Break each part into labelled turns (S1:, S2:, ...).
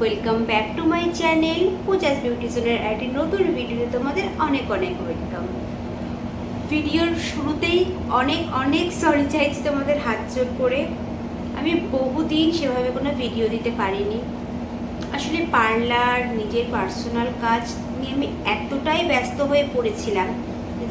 S1: Welcome back to my channel Puja's beauty জোনের একটি নতুন ভিডিওতে তোমাদের অনেক অনেক ওয়েলকাম ভিডিওর শুরুতেই অনেক অনেক সরি চাইছি তোমাদের হাত জোর করে। আমি বহুদিন সেভাবে কোনো ভিডিও দিতে পারিনি। আসলে পার্লার নিজের পার্সোনাল কাজ নিয়ে আমি এতটাই ব্যস্ত হয়ে পড়েছিলাম।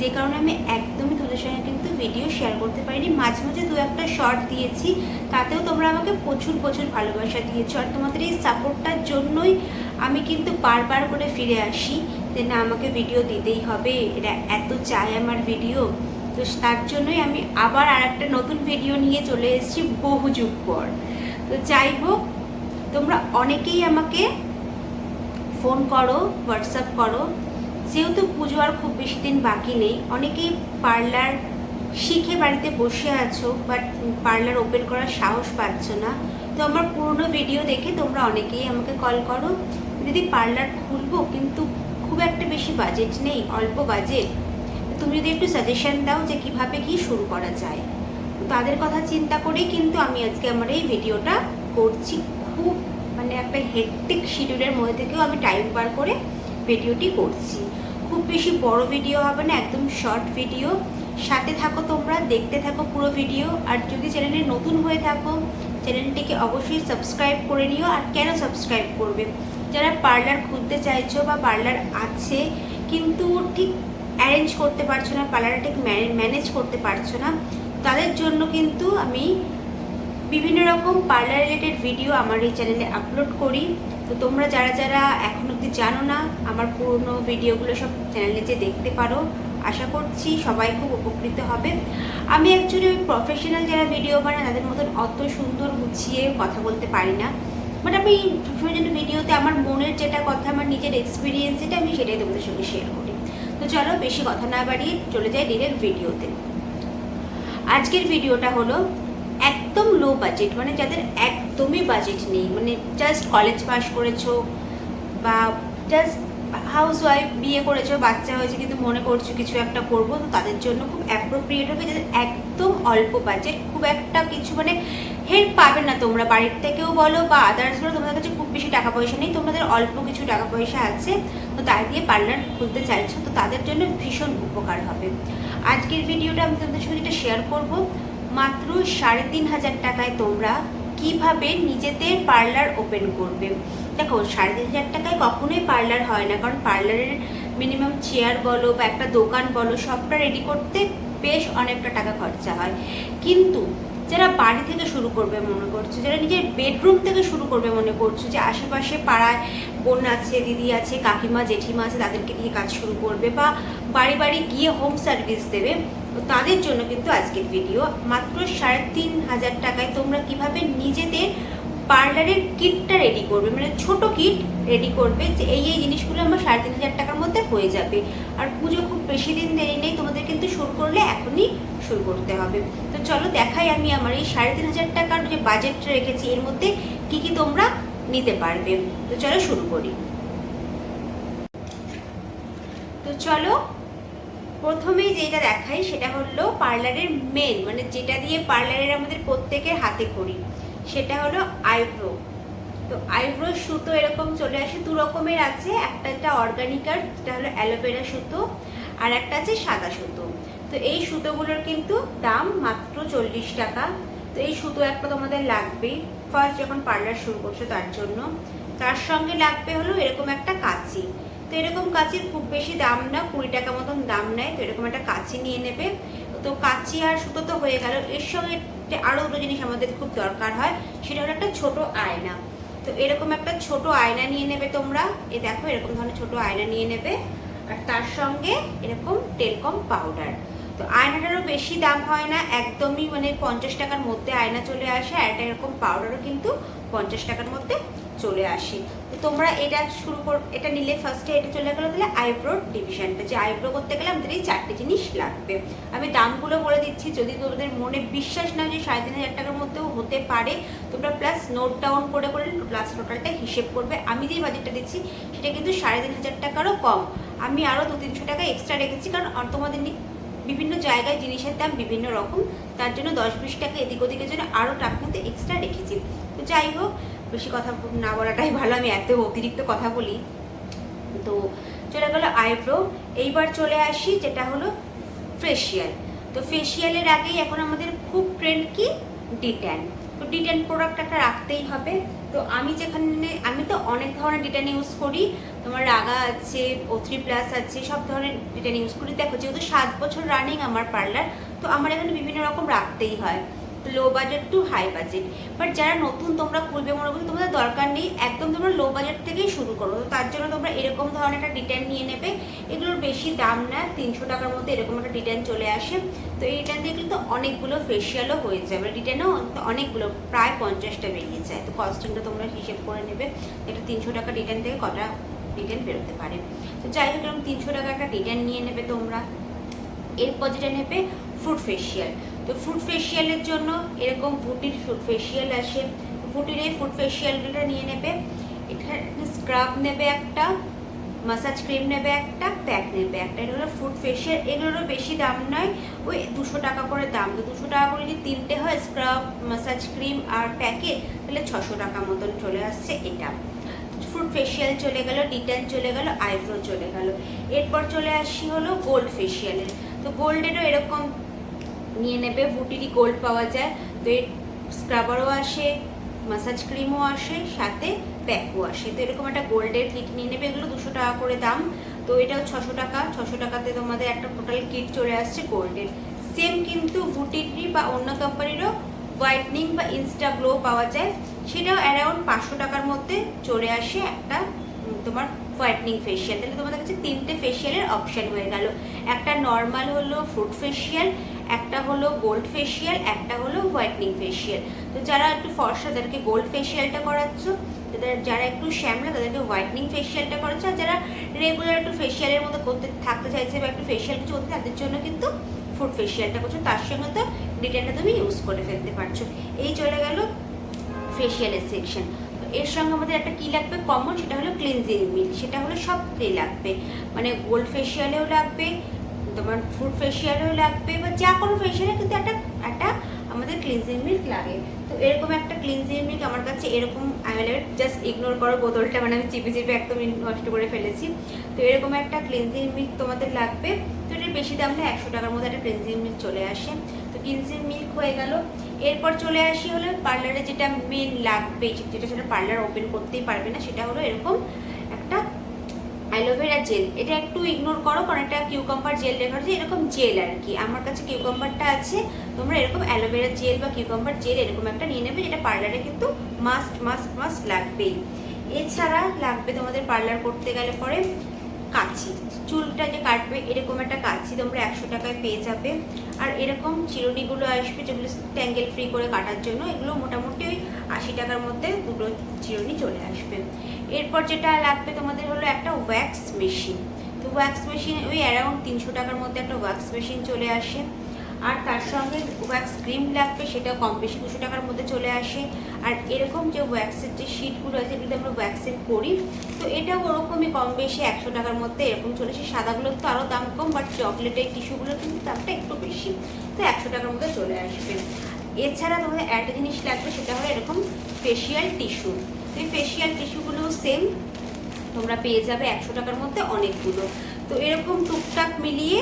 S1: যে কারণে আমি একদমই তোমাদের সঙ্গে কিন্তু ভিডিও শেয়ার করতে পারিনি। মাঝে মাঝে দু একটা শর্ট দিয়েছি, তাতেও তোমরা আমাকে প্রচুর প্রচুর ভালোবাসা দিয়েছ। আর তোমাদের এই সাপোর্টটার জন্যই আমি কিন্তু বারবার করে ফিরে আসি যে না, আমাকে ভিডিও দিতেই হবে, এটা এত চাই আমার ভিডিও তো তার জন্যই আমি আবার আর একটা নতুন ভিডিও নিয়ে চলে এসেছি বহু যুগ পর। তো যাই হোক, তোমরা অনেকেই আমাকে ফোন করো হোয়াটসঅ্যাপ করো যেহেতু পুজো আর খুব বেশি দিন বাকি নেই, অনেকেই পার্লার শিখে বাড়িতে বসে আছো বাট পার্লার ওপেন করার সাহস পাচ্ছ না। তো আমার পুরনো ভিডিও দেখে তোমরা অনেকেই আমাকে কল করো, দিদি, পার্লার খুলবো, কিন্তু খুব একটা বেশি বাজেট নেই, অল্প বাজেট তুমি যদি একটু সাজেশন দাও যে কীভাবে কি শুরু করা যায়। তাদের কথা চিন্তা করেই কিন্তু আমি আজকে আমার এই ভিডিওটা করছি। খুব মানে একটা হেক্টিক শিডিউলের মধ্যে থেকেও আমি টাইম বার করে ভিডিওটি করছি। খুব বেশি বড় ভিডিও হবে না, একদম শর্ট ভিডিও সাথে থাকো তোমরা, দেখতে থাকো পুরো ভিডিও আর যদি চ্যানেলে নতুন হয়ে থাকো চ্যানেলটিকে অবশ্যই সাবস্ক্রাইব করে নিও। আর কেন সাবস্ক্রাইব করবে? যারা পার্লার খুলতে চাইছো বা পার্লার আছে, কিন্তু ঠিক অ্যারেঞ্জ করতে পারছ না পার্লারটা ঠিক ম্যানেজ করতে পারছ না, তাদের জন্য কিন্তু আমি বিভিন্ন রকম পার্লার রিলেটেড ভিডিও আমার এই চ্যানেলে আপলোড করি। তো তোমরা যারা যারা এখন অব্দি জানো না, আমার পুরনো ভিডিওগুলো সব চ্যানেলে যে দেখতে পারো। আশা করছি সবাই খুব উপকৃত হবে। আমি অ্যাকচুয়ালি ওই প্রফেশনাল যারা ভিডিও বানায়, তাদের মতন অত সুন্দর গুছিয়ে কথা বলতে পারি না। বাট আমি সবসময় ভিডিওতে আমার মনের যেটা কথা, আমার নিজের এক্সপিরিয়েন্স যেটা, আমি সেটাই তোমাদের সঙ্গে শেয়ার করি। তো চলো বেশি কথা না বাড়িয়ে চলে যাই ডিরেক্ট ভিডিওতে। আজকের ভিডিওটা হলো লো বাজেট মানে যাদের একদমই বাজেট নেই মানে জাস্ট কলেজ পাস করেছ বা জাস্ট হাউস ওয়াইফ বিয়ে করেছ, বাচ্চা হয়েছে কিন্তু মনে করছ কিছু একটা করব, তো তাদের জন্য খুব অ্যাপ্রোপ্রিয়েট হবে যাদের একদম অল্প বাজেট খুব একটা কিছু মানে হেল্প পাবে না তোমরা। বাড়ির থেকেও বলো বা আদার্স বলো, তোমাদের কাছে খুব বেশি টাকা পয়সা নেই, তোমাদের অল্প কিছু টাকা পয়সা আছে, তো তাই দিয়ে পার্লার খুলতে চাইছো, তো তাদের জন্য ভীষণ উপকার হবে। আজকের ভিডিওটা আমি তোমাদের সঙ্গে শেয়ার করব মাত্র সাড়ে তিন হাজার টাকায় তোমরা কীভাবে নিজেদের পার্লার ওপেন করবে? দেখো, সাড়ে তিন হাজার টাকায় কখনোই পার্লার হয় না। কারণ পার্লারের মিনিমাম চেয়ার বলো বা একটা দোকান বলো, সবটা রেডি করতে বেশ অনেকটা টাকা খরচা হয়। কিন্তু যারা বাড়ি থেকে শুরু করবে মনে করছ, যারা নিজের বেডরুম থেকে শুরু করবে মনে করছ, যে আশেপাশে পাড়ায় বোন আছে, দিদি আছে, কাকিমা, জেঠিমা আছে, তাদেরকে দিয়ে কাজ শুরু করবে বা বাড়ি বাড়ি গিয়ে হোম সার্ভিস দেবে তাদের জন্য কিন্তু আজকের ভিডিও মাত্র সাড়ে তিন হাজার টাকায় তোমরা কীভাবে নিজেদের পার্লারের কিটটা রেডি করবে? মানে ছোট কিট রেডি করবে যে এই এই জিনিসগুলো আমার সাড়ে তিন হাজার টাকার মধ্যে হয়ে যাবে। আর পুজো খুব বেশি দিন দেরি নেই, তোমাদের কিন্তু শুরু করলে এখনই শুরু করতে হবে। তো চলো দেখাই আমি আমার এই সাড়ে তিন হাজার টাকার যে বাজেটটা রেখেছি, এর মধ্যে কি কি তোমরা নিতে পারবে? তো চলো শুরু করি। তো চলো প্রথমেই যেটা দেখাই সেটা হলো পার্লারের মেন মানে যেটা দিয়ে পার্লারের আমাদের প্রত্যেকের হাতে করি সেটা হলো আইব্রো। তো আইব্রো সুতো এরকম চলে আসে, দু রকমের আছে, একটা যেটা অর্গানিকার যেটা হলো অ্যালোভেরা সুতো, আর একটা আছে সাদা সুতো। তো এই সুতোগুলোর কিন্তু দাম মাত্র চল্লিশ টাকা। তো এই সুতো একটা তোমাদের লাগবেই ফার্স্ট যখন পার্লার শুরু করছ তার জন্য। তার সঙ্গে লাগবে হলো এরকম একটা কাঁচি। তো এরকম কাঁচির খুব বেশি দাম না, কুড়ি টাকা মতন দাম নেয়, তো এরকম একটা কাঁচি নিয়ে নেবে। তো কাঁচি আর সুতো তো হয়ে গেল। এর সঙ্গে আরও দুটো জিনিস আমাদের খুব দরকার হয়, সেটা হলো একটা ছোট আয়না। তো এরকম একটা ছোট আয়না নিয়ে নেবে তোমরা। এ দেখো, এরকম ধরনের ছোট আয়না নিয়ে নেবে। আর তার সঙ্গে এরকম টেলকম পাউডার তো আয়নাটারও বেশি দাম হয় না, একদমই মানে পঞ্চাশ টাকার মধ্যে আয়না চলে আসে, আর একটা এরকম পাউডারও কিন্তু পঞ্চাশ টাকার মধ্যে চলে আসি। তো তোমরা এটা শুরু কর, এটা নিলে ফার্স্টে এটা চলে গেলো তাহলে আইব্রোর ডিভিশনটা যে আইব্রো করতে গেলে আমাদের এই চারটে জিনিস লাগবে। আমি দামগুলো বলে দিচ্ছি, যদি তোমাদের মনে বিশ্বাস না যে সাড়ে তিন হাজার টাকার মধ্যেও হতে পারে, তোমরা প্লাস নোট ডাউন করে করে প্লাস টোটালটা হিসেব করবে। আমি যে বাজেটটা দিচ্ছি, সেটা কিন্তু সাড়ে তিন হাজার টাকারও কম। আমি আরও দু তিনশো টাকা এক্সট্রা রেখেছি, কারণ আর তোমাদের বিভিন্ন জায়গায় জিনিসের দাম বিভিন্ন রকম। তার জন্য দশ বিশ টাকা এদিক ওদিকের জন্য আরও টাকা কিন্তু এক্সট্রা রেখেছি। তো যাই হোক বেশি কথা না বলাটাই ভালো, আমি এত অতিরিক্ত কথা বলি। তো চলে গেলো আইব্রো। এইবার চলে আসি, যেটা হলো ফেসিয়াল তো ফেসিয়ালের আগেই এখন আমাদের খুব ট্রেন্ড কি? ডিট্যান তো ডিট্যান প্রোডাক্ট একটা রাখতেই হবে। তো আমি যেখানে, আমি তো অনেক ধরনের ডিট্যান ইউজ করি। তোমার রাগা আছে ও থ্রি প্লাস আছে, সব ধরনের ডিট্যান ইউজ করি। দেখো, যেহেতু সাত বছর রানিং আমার পার্লার তো আমার এখানে বিভিন্ন রকম রাখতেই হয়। Low budget to high budget but যারা নতুন, তোমরা খুলবে মনে করছ তোমাদের দরকার নেই। একদম তোমরা লো বাজেট থেকেই শুরু করো। তো তার জন্য তোমরা এরকম ধরনের একটা ডিটেন নিয়ে নেবে। এগুলোর বেশি দাম না, তিনশো টাকার মধ্যে এরকম একটা ডিটেন চলে আসে। তো এই ডিটেন দিয়ে কিন্তু অনেকগুলো ফেসিয়ালও হয়ে যাবে ডিটেনও অনেকগুলো, প্রায় পঞ্চাশটা বেরিয়ে যায়। তো কস্টিংটা তোমরা হিসেব করে নেবে। এটা তিনশো টাকা ডিটেন থেকে কটা ডিটেন বেরোতে পারে। তো যাই হোক, এরকম তিনশো টাকা একটা ডিটেন নিয়ে নেবে তোমরা। এরপর যেটা নেবে ফ্রুট ফেসিয়াল তো ফ্রুট ফেসিয়ালের জন্য এরকম ফুটির ফ্রুট ফেসিয়াল আসে। ফুটির এই ফ্রুট ফেসিয়ালটা নিয়ে নেবে। এখানে স্ক্রাব নেবে একটা মাসাজ ক্রিম নেবে একটা প্যাক নেবে একটা। এটা হলো ফুড ফেসিয়াল এগুলোরও বেশি দাম নয়। ওই দুশো টাকা করে দাম। তো দুশো টাকা করে যদি তিনটে হয় স্ক্রাব মাসাজ ক্রিম আর প্যাকে তাহলে ছশো টাকা মতন চলে আসছে এটা। ফ্রুট ফেসিয়াল চলে গেল ডিটেন চলে গেল আইব্রো চলে গেল। এরপর চলে আসি হলো গোল্ড ফেসিয়ালের তো গোল্ডেরও এরকম নিয়ে নেবে বুটিরই গোল্ড পাওয়া যায়। তো এর স্ক্রাবারও আসে মাসাজ ক্রিমও আসে, সাথে প্যাকও আসে। তো এরকম একটা গোল্ডের কিট নিয়ে নেবে, এগুলো দুশো টাকা করে দাম। তো এটাও ছশো টাকা, ছশো টাকাতে তোমাদের একটা টোটাল কিট চলে আসছে গোল্ডের সেম কিন্তু বুটিরই বা অন্য কোম্পানিরও হোয়াইটনিং বা ইনস্টা গ্লো পাওয়া যায়। সেটাও অ্যারাউন্ড পাঁচশো টাকার মধ্যে চলে আসে একটা তোমার হোয়াইটনিং ফেসিয়াল তাহলে তোমাদের কাছে তিনটে ফেসিয়ালের অপশান হয়ে গেল। একটা নর্মাল হলো ফ্রুট ফেসিয়াল একটা হলো গোল্ড ফেসিয়াল একটা হলো হোয়াইটনিং ফেসিয়াল তো যারা একটু ফর্সা তাদেরকে গোল্ড ফেসিয়ালটা করাচ্ছ, যাদের, যারা একটু শ্যামলা, তাদেরকে হোয়াইটনিং ফেসিয়ালটা করাচ্ছ। আর যারা রেগুলার একটু ফেসিয়ালের মতো করতে, থাকতে চাইছে বা একটু ফেসিয়াল কিছু করতে, তাদের জন্য কিন্তু ফুড ফেসিয়ালটা করছ। তার সঙ্গে তো ডিটেলটা তুমি ইউজ করে ফেলতে পারছ। এই চলে গেল ফেসিয়ালের সেকশন এর সঙ্গে আমাদের একটা কী লাগবে কমন সেটা হলো ক্লিনজিং মিল্ক সেটা হলো সবটাই লাগবে। মানে গোল্ড ফেসিয়ালেও লাগবে তোমার ফুড ফেসিয়ালেও লাগবে, বা যা কোনো ফেসিয়ালে কিন্তু একটা একটা আমাদের ক্লিনজিং মিল্ক লাগে। তো এরকম একটা ক্লিনজিং মিল্ক আমার কাছে এরকম অ্যাভেলেবেল জাস্ট ইগনোর করো বোতলটা মানে আমি চিপে চিপে একদম নষ্ট করে ফেলেছি। তো এরকম একটা ক্লিনজিং মিল্ক তোমাদের লাগবে, তো এটার বেশি দাম না, একশো টাকার মধ্যে একটা ক্লিনজিং মিল্ক চলে আসে। তো ক্লিনজিং মিল্ক হয়ে গেল। এরপর চলে আসি হলো পার্লারে যেটা মেন লাগবে, যেটা সেটা পার্লার ওপেন করতেই পারবে না, সেটা হলো এরকম অ্যালোভেরা জেল। এটা একটু ইগনোর করো, কারণ এটা কিউকাম্বার জেল লেখা আছে এরকম জেল আর কি। আমার কাছে কিউকাম্বারটা আছে, তোমরা এরকম অ্যালোভেরা জেল বা কিউকাম্বার জেল এরকম একটা নিয়ে নেবে যেটা পার্লারে কিন্তু মাস্ট মাস্ট মাস্ট লাগবেই। এছাড়া লাগবে তোমাদের পার্লার করতে গেলে পরে কাঁচি চুলটা যে কাটবে, এরকম একটা কাচি তোমরা একশো টাকায় পেয়ে যাবে। আর এরকম চিরুনিগুলো আসবে যেগুলো ট্যাঙ্গেল ফ্রি করে কাটার জন্য, এগুলো মোটামুটি ওই আশি টাকার মধ্যে দুটো চিরুনি চলে আসবে। এরপর যেটা লাগবে তোমাদের হলো একটা ওয়্যাক্স মেশিন তো ওয়্যাক্স মেশিন ওই অ্যারাউন্ড তিনশো টাকার মধ্যে একটা ওয়্যাক্স মেশিন চলে আসে। আর তার সঙ্গে ওয়্যাক্স ক্রিম লাগবে সেটা কম বেশি দুশো টাকার মধ্যে চলে আসে। আর এরকম যে ওয়্যাক্সের যে শিটগুলো আছে যেগুলো আমরা ওয়্যাক্সের করি। তো এটাও ওরকমই কম বেশি একশো টাকার মধ্যে এরকম চলে আসে। সাদাগুলোর তো আরও দাম কম বাট চকলেটের টিস্যুগুলোর কিন্তু দামটা একটু বেশি। তো একশো টাকার মধ্যে চলে আসবে। এছাড়া তোমাদের একটা জিনিস লাগবে, সেটা হলো এরকম ফেসিয়াল টিস্যু তো এই ফেসিয়াল টিস্যুগুলো সেম তোমরা পেয়ে যাবে একশো টাকার মধ্যে অনেকগুলো। তো এরকম টুকটাক মিলিয়ে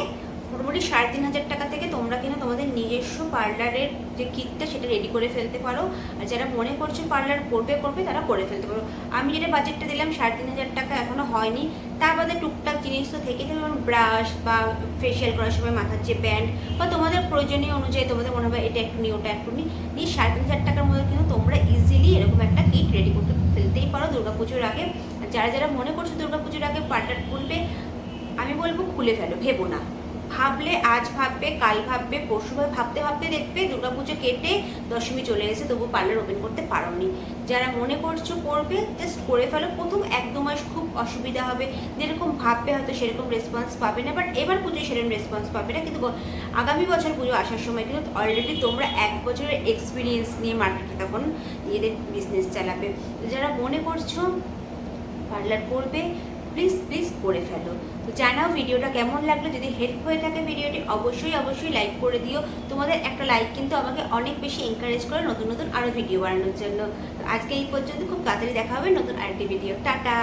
S1: মোটামুটি সাড়ে তিন হাজার টাকা থেকে তোমরা কিনা তোমাদের নিজস্ব পার্লারের যে কিটটা সেটা রেডি করে ফেলতে পারো। আর যারা মনে করছ পার্লার করবে করবে, তারা করে ফেলতে পারো। আমি যেটা বাজেটটা দিলাম সাড়ে তিন হাজার টাকা এখনও হয়নি। তার বাদে টুকটাক জিনিস তো থেকে যেমন ব্রাশ বা ফেসিয়াল করার সময় মাথার যে ব্যান্ড বা তোমাদের প্রয়োজনীয় অনুযায়ী তোমাদের মনে হবে এটা একটু নিই ওটা একটু নিই। নিয়ে সাড়ে তিন হাজার টাকার মধ্যে কিন্তু তোমরা ইজিলি এরকম একটা কিট রেডি করতে ফেলতেই পারো দুর্গাপুজোর আগে। যারা যারা মনে করছ দুর্গাপুজোর আগে পার্লার খুলবে, আমি বলব খুলে ফেলো, ভেবো না। ভাবলে, আজ ভাববে, কাল ভাববে, পরশু ভাবে ভাবতে ভাবতে দেখবে, দুর্গাপুজো কেটে দশমী চলে এসে তবু পার্লার ওপেন করতে পারোনি। যারা মনে করছ করবে জাস্ট করে ফেলো। প্রথম এক দু মাস খুব অসুবিধা হবে। যেরকম ভাববে হয়তো সেরকম রেসপন্স পাবে না। বাট এবার পুজোয় সেরকম রেসপন্স পাবে না। কিন্তু আগামী বছর পুজো আসার সময় কিন্তু অলরেডি তোমরা এক বছরের এক্সপিরিয়েন্স নিয়ে মার্কেটে তখন নিজেদের বিজনেস চালাবে। যারা মনে করছ পার্লার করবে প্লিজ প্লিজ করে ফেলো। তো জানাও ভিডিওটা কেমন লাগল? যদি হেল্প হয়ে থাকে ভিডিওটি, অবশ্যই অবশ্যই লাইক করে দিও। তোমাদের একটা লাইক কিন্তু আমাকে অনেক বেশি এনকারেজ করে নতুন নতুন আরও ভিডিও বানানোর জন্য। তো আজকে এই পর্যন্ত খুব তাড়াতাড়ি দেখা হবে নতুন আরেকটি ভিডিও টাটা!